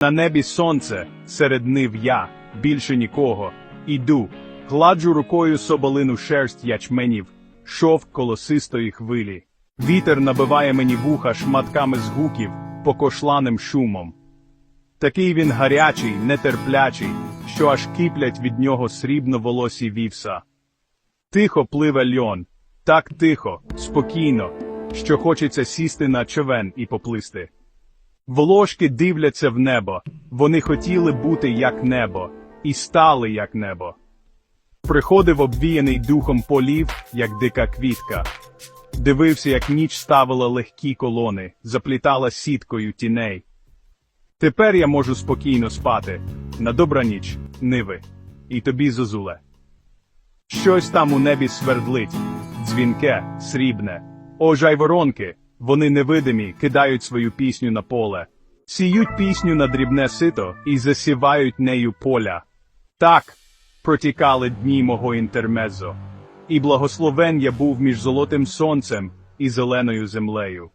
На небі сонце, серед нив я, більше нікого. Іду, гладжу рукою соболину шерсть ячменів, шовк колосистої хвилі. Вітер набиває мені вуха шматками згуків, покошланим шумом. Такий він гарячий, нетерплячий, що аж киплять від нього срібно волосі вівса. Тихо пливе льон, так тихо, спокійно, що хочеться сісти на човен і поплисти. Волошки дивляться в небо, вони хотіли бути як небо, і стали як небо. Приходив обвіяний духом полів, як дика квітка. Дивився, як ніч ставила легкі колони, заплітала сіткою тіней. Тепер я можу спокійно спати. На добраніч, ниви, і тобі зозуле. Щось там у небі свердлить, дзвінке, срібне. О, жайворонки, вони невидимі, кидають свою пісню на поле, сіють пісню на дрібне сито і засівають нею поля. Так протікали дні мого інтермезо, і благословен я був між золотим сонцем і зеленою землею.